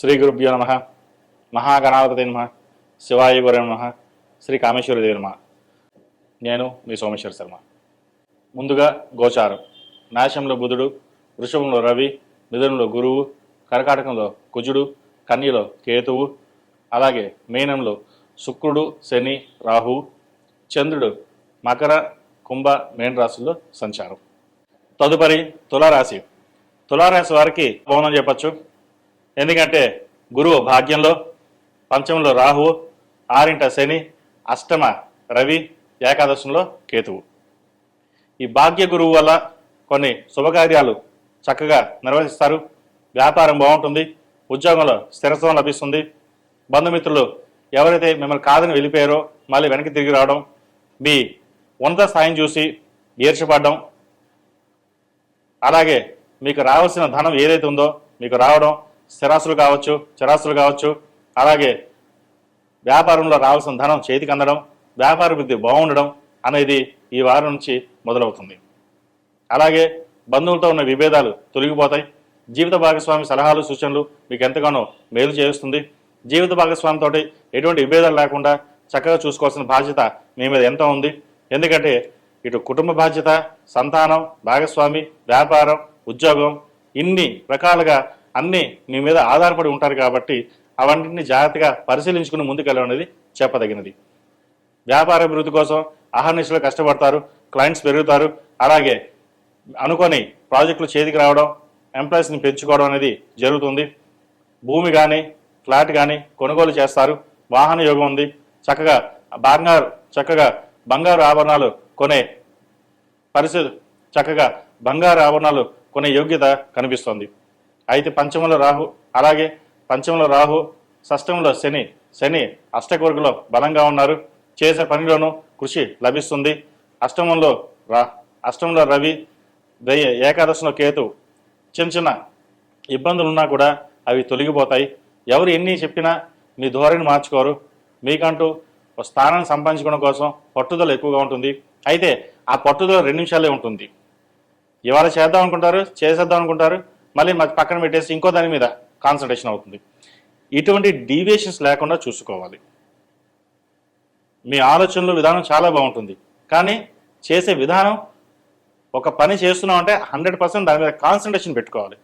శ్రీ గురుభ్యో నమ. మహాగణాధిపతి నమ. శివాయ గురు నమ. శ్రీ కామేశ్వరదేవి నమ. నేను మీ సోమేశ్వర శర్మ. ముందుగా గోచారం. నాశంలో బుధుడు వృషభంలో రవి మిథునంలో గురువు కర్కాటకంలో కుజుడు కన్యలో కేతువు అలాగే మీనంలో శుక్రుడు శని రాహు చంద్రుడు మకర కుంభ మేన రాశుల్లో సంచారం. తదుపరి తులారాశి. తులారాశి వారికి భవనం చెప్పచ్చు. ఎందుకంటే గురువు భాగ్యంలో పంచమంలో రాహువు ఆరింట శని అష్టమ రవి ఏకాదశంలో కేతువు. ఈ భాగ్య గురువు వల్ల కొన్ని శుభకార్యాలు చక్కగా నిర్వహిస్తారు. వ్యాపారం బాగుంటుంది ఉద్యోగంలో స్థిరత్వం లభిస్తుంది. బంధుమిత్రులు ఎవరైతే మిమ్మల్ని కాదని వెళ్ళిపోయారో మళ్ళీ వెనక్కి తిరిగి రావడం మీ ఉన్నత స్థాయిని చూసి ఈర్షపడడం అలాగే మీకు రావాల్సిన ధనం ఏదైతే ఉందో మీకు రావడం స్థిరాస్తులు కావచ్చు చరాస్తులు కావచ్చు. అలాగే వ్యాపారంలో రావాల్సిన ధనం చేతికి అందడం వ్యాపార వృద్ధి బాగుండడం అనేది ఈ వారం నుంచి మొదలవుతుంది. అలాగే బంధువులతో ఉన్న విభేదాలు తొలగిపోతాయి. జీవిత భాగస్వామి సలహాలు సూచనలు మీకు ఎంతగానో మేలు చేస్తుంది జీవిత భాగస్వామితో ఎటువంటి విభేదాలు లేకుండా చక్కగా చూసుకోవాల్సిన బాధ్యత మీ మీద ఎంత ఉంది. ఎందుకంటే ఇటు కుటుంబ బాధ్యత సంతానం భాగస్వామి వ్యాపారం ఉద్యోగం ఇన్ని రకాలుగా అన్నీ నీ మీద ఆధారపడి ఉంటారు కాబట్టి అవన్నింటిని జాగ్రత్తగా పరిశీలించుకుని ముందుకెళ్ళనేది చెప్పదగినది. వ్యాపార అభివృద్ధి కోసం అహర్నిశలు కష్టపడతారు క్లయింట్స్ పెరుగుతారు. అలాగే అనుకొని ప్రాజెక్టులు చేతికి రావడం ఎంప్లాయీస్ని పెంచుకోవడం అనేది జరుగుతుంది. భూమి కానీ ఫ్లాట్ కానీ కొనుగోలు చేస్తారు. వాహన యోగం ఉంది. చక్కగా బంగారు చక్కగా బంగారు ఆభరణాలు కొనే పరిస్థితి చక్కగా బంగారు ఆభరణాలు కొనే యోగ్యత కనిపిస్తోంది. అయితే పంచమంలో రాహు అలాగే పంచమంలో రాహు షష్టంలో శని. శని అష్టకవర్గలో బలంగా ఉన్నారు. చేసే పనిలోనూ కృషి లభిస్తుంది. అష్టమంలో రా అష్టంలో రవి దయ ఏకాదశంలో కేతు. చిన్న చిన్న ఇబ్బందులు ఉన్నా కూడా అవి తొలగిపోతాయి. ఎవరు ఎన్ని చెప్పినా మీ ధోరణి మార్చుకోరు. మీకంటూ స్థానం స్థానాన్ని సంపాదించుకోవడం కోసం పట్టుదల ఎక్కువగా ఉంటుంది. అయితే ఆ పట్టుదల రెండు నిమిషాలే ఉంటుంది. ఇవాళ చేద్దాం అనుకుంటారు చేసేద్దాం అనుకుంటారు. మళ్ళీ మాకు పక్కన పెట్టేసి ఇంకో దాని మీద కాన్సన్ట్రేషన్ అవుతుంది. ఇటువంటి డీవియేషన్స్ లేకుండా చూసుకోవాలి. మీ ఆలోచనలు విధానం చాలా బాగుంటుంది. కానీ చేసే విధానం ఒక పని చేస్తున్నాం అంటే హండ్రెడ్ పర్సెంట్ దాని మీద కాన్సన్ట్రేషన్ పెట్టుకోవాలి.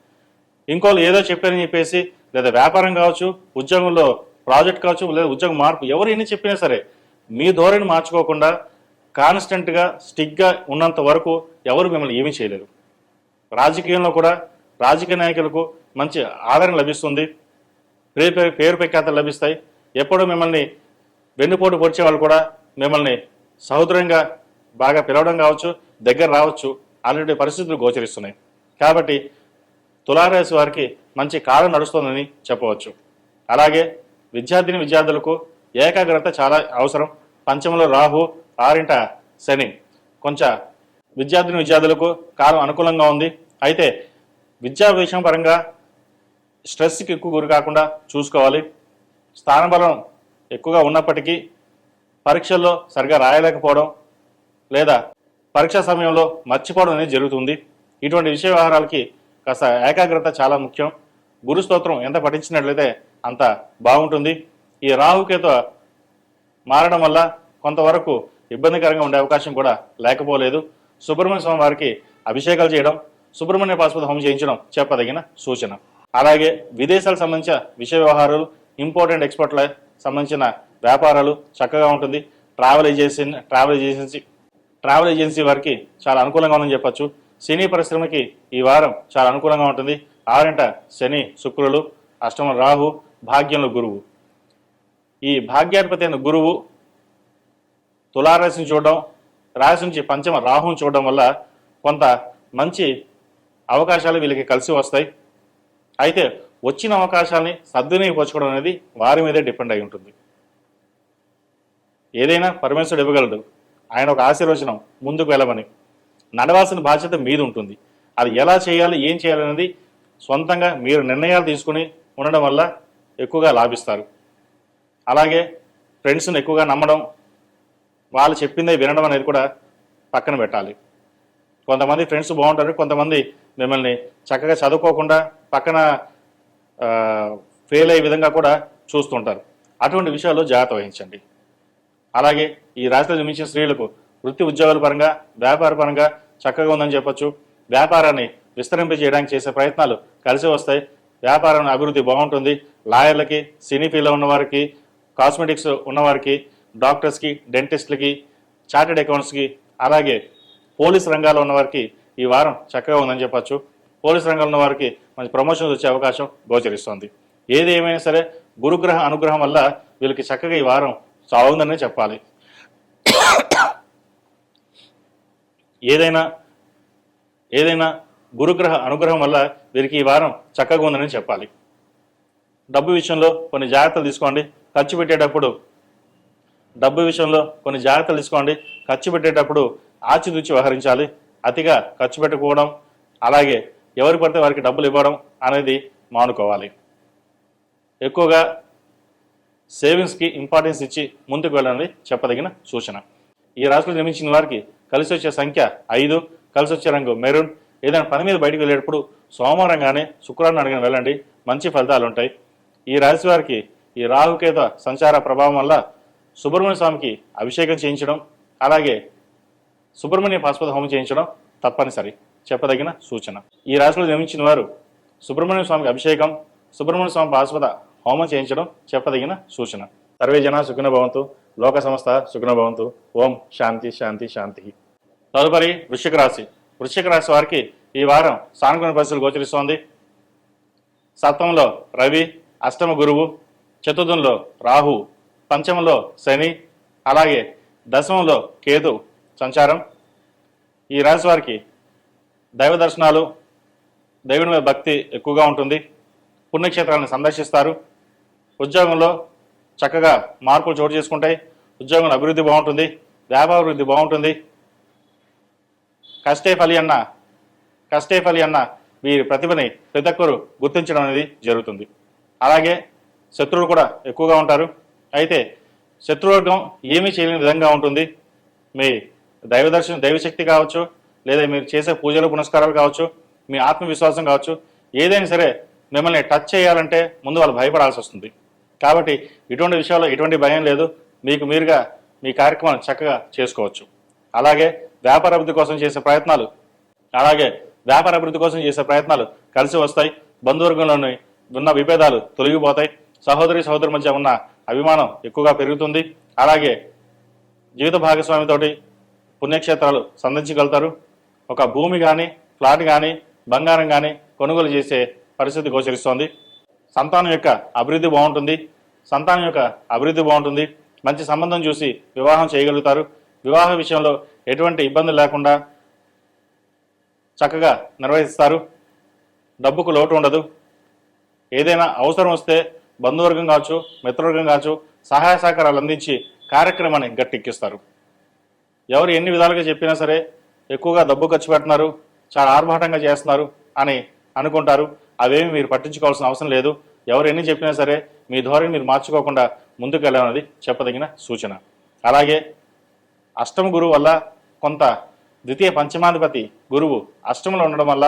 ఇంకోళ్ళు ఏదో చెప్పారని చెప్పేసి లేదా వ్యాపారం కావచ్చు ఉద్యోగంలో ప్రాజెక్ట్ కావచ్చు లేదా ఉద్యోగం మార్పు ఎవరు ఎన్ని చెప్పినా సరే మీ ధోరణి మార్చుకోకుండా కాన్స్టెంట్గా స్టిక్గా ఉన్నంత వరకు ఎవరు మిమ్మల్ని ఏమీ చేయలేరు. రాజకీయంలో కూడా రాజకీయ నాయకులకు మంచి ఆదరణ లభిస్తుంది. పేరు పేరు- పేరు ప్రఖ్యాతలు లభిస్తాయి. ఎప్పుడూ మిమ్మల్ని వెన్నుపోటు పొడిచే వాళ్ళు కూడా మిమ్మల్ని సహోదరంగా బాగా పిలవడం కావచ్చు దగ్గర రావచ్చు. అలాంటి పరిస్థితులు గోచరిస్తున్నాయి. కాబట్టి తులారాశి వారికి మంచి కాలం నడుస్తుందని చెప్పవచ్చు. అలాగే విద్యార్థిని విద్యార్థులకు ఏకాగ్రత చాలా అవసరం. పంచంలో రాహు ఆరింట శని. కొంచెం విద్యార్థిని విద్యార్థులకు కాలం అనుకూలంగా ఉంది. అయితే విద్యా విషయం పరంగా స్ట్రెస్కి ఎక్కువ గురి కాకుండా చూసుకోవాలి. స్థానబలం ఎక్కువగా ఉన్నప్పటికీ పరీక్షల్లో సరిగా రాయలేకపోవడం లేదా పరీక్ష సమయంలో మర్చిపోవడం అనేది జరుగుతుంది. ఇటువంటి విషయ వ్యవహారాలకి కాస్త ఏకాగ్రత చాలా ముఖ్యం. గురు స్తోత్రం ఎంత పఠించినట్లయితే అంత బాగుంటుంది. ఈ రాహుకేత మారడం వల్ల కొంతవరకు ఇబ్బందికరంగా ఉండే అవకాశం కూడా లేకపోలేదు. సుబ్రహ్మణ్య స్వామి వారికి అభిషేకాలు చేయడం సుబ్రహ్మణ్య పాశుపత హోమం చేయించడం చెప్పదగిన సూచన. అలాగే విదేశాలకు సంబంధించిన విషయ వ్యవహారాలు ఇంపార్టెంట్ ఎక్స్పర్ట్ల సంబంధించిన వ్యాపారాలు చక్కగా ఉంటుంది. Travel agency travel agency travel agency వారికి చాలా అనుకూలంగా ఉందని చెప్పొచ్చు. సినీ పరిశ్రమకి ఈ వారం చాలా అనుకూలంగా ఉంటుంది. ఆరింట శని శుక్రులు అష్టమ రాహు భాగ్యంలో గురువు. ఈ భాగ్యాధిపతి అయిన గురువు తులారాశిని చూడడం రాశి నుంచి పంచమ రాహుని చూడడం వల్ల కొంత మంచి అవకాశాలు వీళ్ళకి కలిసి వస్తాయి. అయితే వచ్చిన అవకాశాలని సద్వినియోగపరచుకోవడం అనేది వారి మీదే డిపెండ్ అయి ఉంటుంది. ఏదైనా పరమేశ్వరుడు ఇవ్వగలడు. ఆయన ఒక ఆశీర్వచనం ముందుకు వెళ్ళమని. నడవాల్సిన బాధ్యత మీద ఉంటుంది. అది ఎలా చేయాలి ఏం చేయాలనేది సొంతంగా మీరు నిర్ణయాలు తీసుకుని ఉండడం వల్ల ఎక్కువగా లాభిస్తారు. అలాగే ఫ్రెండ్స్ని ఎక్కువగా నమ్మడం వాళ్ళు చెప్పిందే వినడం అనేది కూడా పక్కన పెట్టాలి. కొంతమంది ఫ్రెండ్స్ బాగుంటారు కొంతమంది మిమ్మల్ని చక్కగా చదువుకోకుండా పక్కన ఫెయిల్ అయ్యే విధంగా కూడా చూస్తుంటారు. అటువంటి విషయాల్లో జాగ్రత్త వహించండి. అలాగే ఈ రాశిలో జన్మించిన స్త్రీలకు వృత్తి ఉద్యోగాల పరంగా వ్యాపార పరంగా చక్కగా ఉందని చెప్పొచ్చు. వ్యాపారాన్ని విస్తరింపజేయడానికి చేసే ప్రయత్నాలు కలిసి వస్తాయి. వ్యాపారం అభివృద్ధి బాగుంటుంది. లాయర్లకి సినీ ఫీల్డ్లో ఉన్నవారికి కాస్మెటిక్స్ ఉన్నవారికి డాక్టర్స్కి డెంటిస్ట్లకి చార్టెడ్ అకౌంట్స్కి అలాగే పోలీస్ రంగాల్లో ఉన్నవారికి ఈ వారం చక్కగా ఉందని చెప్పచ్చు. పోలీస్ రంగంలో ఉన్న వారికి మంచి ప్రమోషన్స్ వచ్చే అవకాశం గోచరిస్తోంది. ఏది ఏమైనా సరే గురుగ్రహ అనుగ్రహం వల్ల వీళ్ళకి చక్కగా ఈ వారం సాగుందనే చెప్పాలి. ఏదైనా ఏదైనా గురుగ్రహ అనుగ్రహం వల్ల వీరికి ఈ వారం చక్కగా ఉందని చెప్పాలి. డబ్బు విషయంలో కొన్ని జాగ్రత్తలు తీసుకోండి. ఖర్చు పెట్టేటప్పుడు డబ్బు విషయంలో కొన్ని జాగ్రత్తలు తీసుకోండి. ఖర్చు పెట్టేటప్పుడు ఆచితూచి వ్యవహరించాలి. అతిగా ఖర్చు పెట్టుకోవడం అలాగే ఎవరు పడితే వారికి డబ్బులు ఇవ్వడం అనేది మానుకోవాలి. ఎక్కువగా సేవింగ్స్కి ఇంపార్టెన్స్ ఇచ్చి ముందుకు వెళ్ళాలని చెప్పదగిన సూచన. ఈ రాశిలో నిర్మించిన వారికి కలిసి వచ్చే సంఖ్య ఐదు కలిసి వచ్చే రంగు మెరూన్. ఏదైనా పని మీద బయటకు వెళ్ళేటప్పుడు సోమవారం కానీ శుక్రవారం అడిగిన వెళ్ళండి. మంచి ఫలితాలు ఉంటాయి. ఈ రాశి వారికి ఈ రాహుకేత సంచార ప్రభావం వల్ల సుబ్రహ్మణ్య స్వామికి అభిషేకం చేయించడం అలాగే సుబ్రహ్మణ్య పాశుపత హోమం చేయించడం తప్పనిసరి. చెప్పదగిన సూచన. ఈ రాశిలో జన్మించిన వారు సుబ్రహ్మణ్య స్వామికి అభిషేకం సుబ్రహ్మణ్య స్వామి పాశుపత హోమం చేయించడం చెప్పదగిన సూచన. సర్వే జన సుఖిన భవంతు. లోక సంస్థ సుఖిన భవంతు. ఓం శాంతి శాంతి శాంతి. తదుపరి వృశ్చిక రాశి. వృశ్చిక రాశి వారికి ఈ వారం సానుకూల పరిస్థితులు గోచరిస్తోంది. సప్తమంలో రవి అష్టమ గురువు చతుర్థంలో రాహు పంచమంలో శని అలాగే దశమంలో కేతు సంచారం. ఈ రాశి వారికి దైవ దర్శనాలు దైవుని మీద భక్తి ఎక్కువగా ఉంటుంది. పుణ్యక్షేత్రాలను సందర్శిస్తారు. ఉద్యోగంలో చక్కగా మార్పులు చోటు చేసుకుంటాయి. ఉద్యోగంలో అభివృద్ధి బాగుంటుంది. వ్యాపార అభివృద్ధి బాగుంటుంది. కష్టే ఫలి అన్న కష్టే ఫలి అన్న వీరి ప్రతిభని ప్రతి ఒక్కరు గుర్తించడం అనేది జరుగుతుంది. అలాగే శత్రువులు కూడా ఎక్కువగా ఉంటారు. అయితే శత్రువర్గం ఏమీ చేయలేని విధంగా ఉంటుంది. మీ దైవ దర్శనం దైవశక్తి కావచ్చు లేదా మీరు చేసే పూజలు పునస్కారాలు కావచ్చు మీ ఆత్మవిశ్వాసం కావచ్చు ఏదైనా సరే మిమ్మల్ని టచ్ చేయాలంటే ముందు వాళ్ళు భయపడాల్సి వస్తుంది. కాబట్టి ఇటువంటి విషయాల్లో ఎటువంటి భయం లేదు. మీకు మీరుగా మీ కార్యక్రమాలు చక్కగా చేసుకోవచ్చు. అలాగే వ్యాపార అభివృద్ధి కోసం చేసే ప్రయత్నాలు అలాగే వ్యాపార అభివృద్ధి కోసం చేసే ప్రయత్నాలు కలిసి వస్తాయి. బంధువర్గంలోని ఉన్న విభేదాలు తొలగిపోతాయి. సహోదరి సహోదరు మధ్య ఉన్న అభిమానం ఎక్కువగా పెరుగుతుంది. అలాగే జీవిత భాగస్వామితోటి పుణ్యక్షేత్రాలు సందర్శించగలుగుతారు. ఒక భూమి కానీ ఫ్లాట్ కానీ బంగారం కానీ కొనుగోలు చేసే పరిస్థితి గోచరిస్తోంది. సంతానం యొక్క అభివృద్ధి బాగుంటుంది. సంతానం యొక్క అభివృద్ధి బాగుంటుంది. మంచి సంబంధం చూసి వివాహం చేయగలుగుతారు. వివాహ విషయంలో ఎటువంటి ఇబ్బందులు లేకుండా చక్కగా నిర్వహిస్తారు. డబ్బుకు లోటు ఉండదు. ఏదైనా అవసరం వస్తే బంధువర్గం కావచ్చు మిత్రవర్గం కావచ్చు సహాయ సహకారాలు అందించి కార్యక్రమాన్ని గట్టెక్కిస్తారు. ఎవరు ఎన్ని విధాలుగా చెప్పినా సరే ఎక్కువగా డబ్బు ఖర్చు పెడుతున్నారు చాలా ఆర్భాటంగా చేస్తున్నారు అని అనుకుంటారు. అవేమి మీరు పట్టించుకోవాల్సిన అవసరం లేదు. ఎవరు ఎన్ని చెప్పినా సరే మీ ధోరణి మీరు మార్చుకోకుండా ముందుకు వెళ్ళాలన్నది చెప్పదగిన సూచన. అలాగే అష్టమ గురువు వల్ల కొంత ద్వితీయ పంచమాధిపతి గురువు అష్టమంలో ఉండడం వల్ల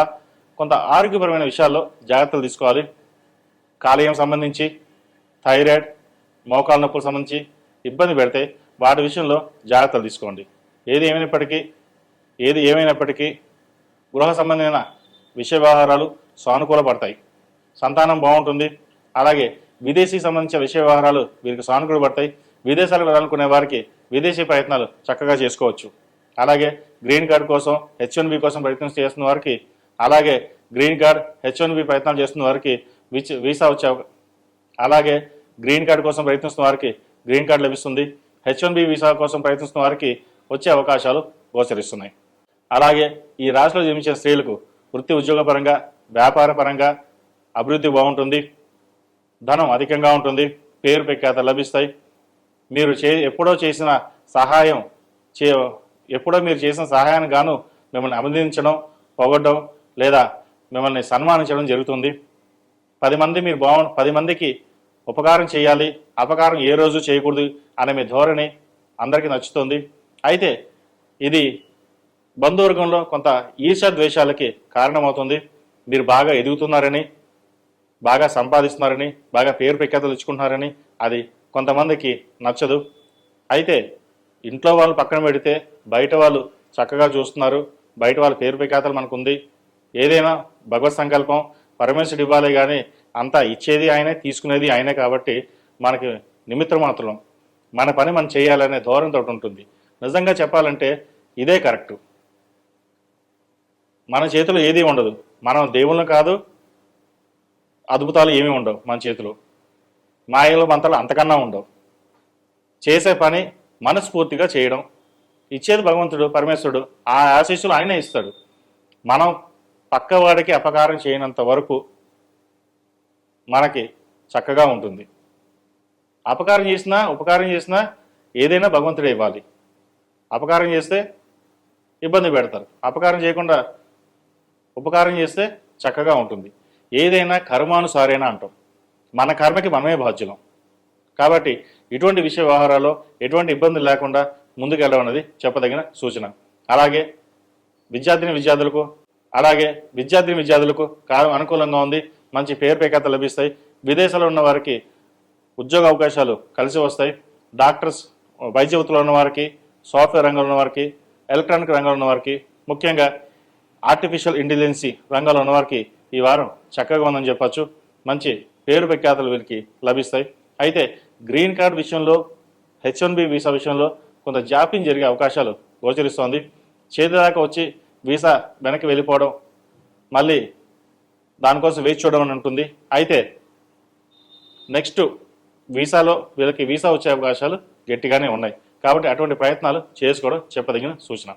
కొంత ఆరోగ్యపరమైన విషయాల్లో జాగ్రత్తలు తీసుకోవాలి. కాలేయం సంబంధించి థైరాయిడ్ మోకాల నొప్పులకు సంబంధించి ఇబ్బంది పెడితే వాటి విషయంలో జాగ్రత్తలు తీసుకోండి. ఏది ఏమైనప్పటికీ ఏది ఏమైనప్పటికీ గృహ సంబంధమైన విషయ వ్యవహారాలు సానుకూలపడతాయి. సంతానం బాగుంటుంది. అలాగే విదేశీ సంబంధించిన విషయ వ్యవహారాలు వీరికి సానుకూల పడతాయి విదేశాలకు వెళ్ళాలనుకునే వారికి విదేశీ ప్రయత్నాలు చక్కగా చేసుకోవచ్చు. అలాగే గ్రీన్ కార్డ్ కోసం హెచ్ వన్ బి కోసం ప్రయత్నం చేస్తున్న వారికి అలాగే green card H one B ప్రయత్నాలు చేస్తున్న వారికి విచ్ వీసా వచ్చే అలాగే గ్రీన్ కార్డ్ కోసం ప్రయత్నిస్తున్న వారికి గ్రీన్ కార్డ్ లభిస్తుంది. హెచ్ వన్ బి వీసా కోసం ప్రయత్నిస్తున్న వారికి వచ్చే అవకాశాలు గోచరిస్తున్నాయి. అలాగే ఈ రాశిలో జన్మించిన స్త్రీలకు వృత్తి ఉద్యోగపరంగా వ్యాపారపరంగా అభివృద్ధి బాగుంటుంది ధనం అధికంగా ఉంటుంది పేరు ప్రఖ్యాత లభిస్తాయి. మీరు చే ఎప్పుడో చేసిన సహాయం చే ఎప్పుడో మీరు చేసిన సహాయానికి గాను మిమ్మల్ని అభినందించడం పొగడ్డం లేదా మిమ్మల్ని సన్మానించడం జరుగుతుంది. పది మంది మీరు బాగు పది మందికి ఉపకారం చేయాలి అపకారం ఏ రోజు చేయకూడదు అనే మీ ధోరణి అందరికీ నచ్చుతుంది. అయితే ఇది బంధువర్గంలో కొంత ఈర్ష ద్వేషాలకి కారణమవుతుంది. మీరు బాగా ఎదుగుతున్నారని బాగా సంపాదిస్తున్నారని బాగా పేరు ప్రఖ్యాతలు ఇచ్చుకుంటున్నారని అది కొంతమందికి నచ్చదు. అయితే ఇంట్లో వాళ్ళు పక్కన పెడితే బయట వాళ్ళు చక్కగా చూస్తున్నారు. బయట వాళ్ళ పేరు ప్రఖ్యాతలు మనకుంది. ఏదైనా భగవత్ సంకల్పం పరమేశ్వరుడు ఇవ్వాలి కానీ అంతా ఇచ్చేది ఆయనే తీసుకునేది ఆయనే కాబట్టి మనకి నిమిత్త మాత్రం మన పని మనం చేయాలనే ధోరణితో ఉంటుంది. నిజంగా చెప్పాలంటే ఇదే కరెక్టు. మన చేతిలో ఏది ఉండదు. మనం దేవుళ్ళు కాదు అద్భుతాలు ఏమీ ఉండవు మన చేతిలో. మాయలు మంతలు అంతకన్నా ఉండవు. చేసే పని మనస్ఫూర్తిగా చేయడం. ఇచ్చేది భగవంతుడు పరమేశ్వరుడు ఆ ఆశీస్సులు ఆయనే ఇస్తాడు. మనం పక్కవాడికి అపకారం చేయనంత వరకు మనకి చక్కగా ఉంటుంది. అపకారం చేసినా ఉపకారం చేసినా ఏదైనా భగవంతుడే ఇవ్వాలి. అపకారం చేస్తే ఇబ్బంది పెడతారు. అపకారం చేయకుండా ఉపకారం చేస్తే చక్కగా ఉంటుంది. ఏదైనా కర్మానుసారైనా అంటాం. మన కర్మకి మనమే బాధ్యులం. కాబట్టి ఇటువంటి విషయ వ్యవహారాల్లో ఎటువంటి ఇబ్బంది లేకుండా ముందుకెళ్ళడం అనేది చెప్పదగిన సూచన. అలాగే విద్యార్థిని విద్యార్థులకు అలాగే విద్యార్థిని విద్యార్థులకు కాలం అనుకూలంగా ఉంది మంచి పేరు పేకత లభిస్తాయి. విదేశాల్లో ఉన్న వారికి ఉద్యోగ అవకాశాలు కలిసి వస్తాయి. డాక్టర్స్ వైద్య వృత్తిలో ఉన్న వారికి సాఫ్ట్వేర్ రంగంలో ఉన్న వారికి ఎలక్ట్రానిక్ రంగంలో ఉన్న వారికి ముఖ్యంగా ఆర్టిఫిషియల్ ఇంటెలిజెన్సీ రంగంలో ఉన్న వారికి ఈ వారం చక్కగా ఉందని చెప్పచ్చు. మంచి పేరు ప్రఖ్యాతలు వీరికి లభిస్తాయి. అయితే గ్రీన్ కార్డ్ విషయంలో హెచ్ వన్ బి వీసా విషయంలో కొంత జాప్యం జరిగే అవకాశాలు గోచరిస్తోంది. చేతి దాకా వచ్చి వీసా వెనక్కి వెళ్ళిపోవడం మళ్ళీ దానికోసం వేచి చూడడం అని ఉంటుంది అయితే నెక్స్ట్ వీసాలో వీళ్ళకి వీసా వచ్చే అవకాశాలు గట్టిగానే ఉన్నాయి. కాబట్టి అటువంటి ప్రయత్నాలు చేసుకోవడం చెప్పదగిన సూచన.